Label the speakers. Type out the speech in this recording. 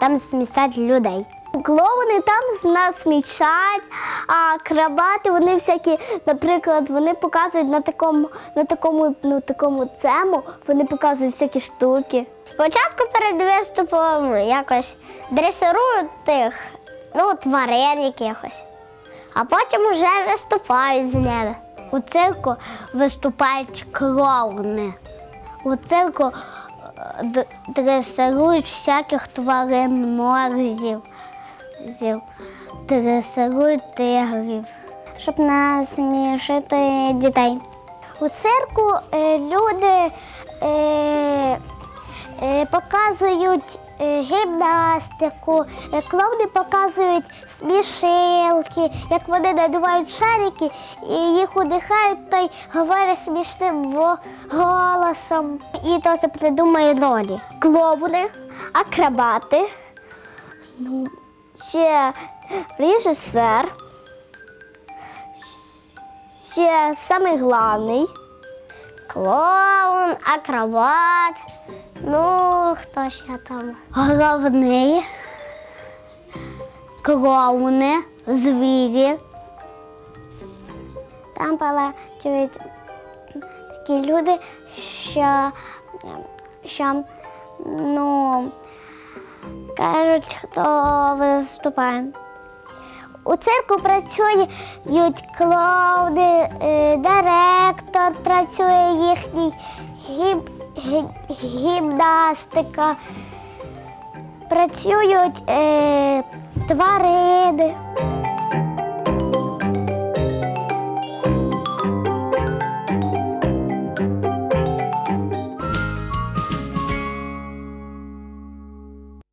Speaker 1: там смісять людей. Клоуни там нас смічать, а акробати, вони всякі, наприклад, вони показують на такому, на такому, ну, такому цему, вони показують всякі штуки. Спочатку перед виступом якось дресирують тих, ну, тварин якихось, а потім вже виступають з ними. У цирку виступають клоуни. У цирку дресирують всяких тварин морзів, зів, дресирують тигрів, щоб насмішити дітей. У цирку е, люди е, е, показують гімнастику, клоуни показують смішилки, як вони надувають шарики і їх удихають та й говорять смішним во- голосом. І це придумає ролі. Клоуни, акробати, ну, ще режисер, ще самий главний. Клоун, акробат. Ну, хто ще там? Головний. Клоуни, звірі. Там працюють такі люди, що, що ну, кажуть, хто виступає. У цирку працюють клоуни, е, директор працює їхній гім, гі- гімнастика, працюють е, тварини.